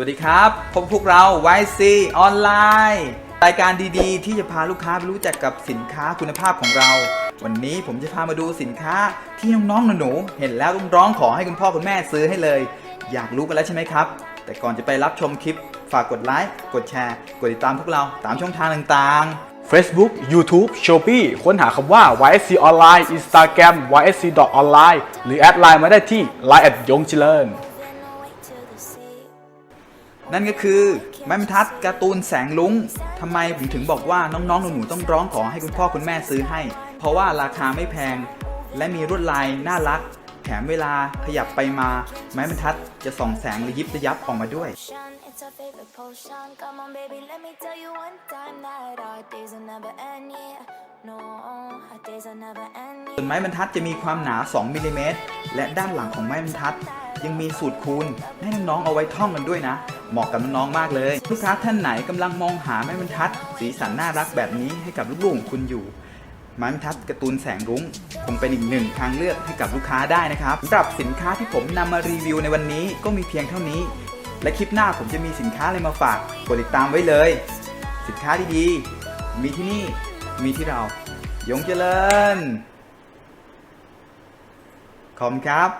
วัสดีครับพบพวกเรา YC ออนไลน์รายการดีๆ ที่จะพาลูกค้าไปรู้จักกับสินค้าคุณภาพของเรา วันนี้ผมจะพามาดูสินค้าที่น้องๆหนูๆเห็นแล้วต้องร้องขอให้คุณพ่อคุณแม่ซื้อให้เลย อยากรู้กันแล้วใช่ไหมครับ แต่ก่อนจะไปรับชมคลิป ฝากกดไลค์กดแชร์ กดติดตามพวกเราตามช่องทางต่างๆ Facebook YouTube Shopee ค้นหาคำว่า YSC Online Instagram YSC Online หรือแอดไลน์มาได้ที่ Line แอดยงเจริญ นั่นก็คือไม้บรรทัดการ์ตูนแสงลุ้งทำไมผมถึงบอกว่าน้องๆหนูๆต้องร้องขอให้คุณพ่อคุณแม่ซื้อให้ เพราะว่าราคาไม่แพง และมีลวดลายน่ารัก แถมเวลาขยับไปมา ไม้บรรทัดจะส่องแสงระยิบระยับออกมาด้วย ส่วนไม้บรรทัดจะมีความหนา 2มิลลิเมตรและด้านหลังของไม้บรรทัด ยังมีสูตรคูณให้น้องๆเอาไว้ท่องกันด้วยนะ เหมาะกับน้องๆมากเลย ลูกค้าท่านไหนกำลังมองหาไม้บรรทัด สีสันน่ารักแบบนี้ให้กับลูกๆของคุณอยู่ไม้บรรทัดการ์ตูนแสงรุ้งคงเป็นอีกหนึ่งทางเลือกให้กับลูกค้าได้นะครับสำหรับสินค้าที่ผมนำมารีวิวในวันนี้ก็มีเพียงเท่านี้ และคลิปหน้าผมจะมีสินค้าอะไรมาฝากกดติดตามไว้เลย สินค้าดีๆ มีที่นี่มีที่เรา ยงเจริญขอบครับ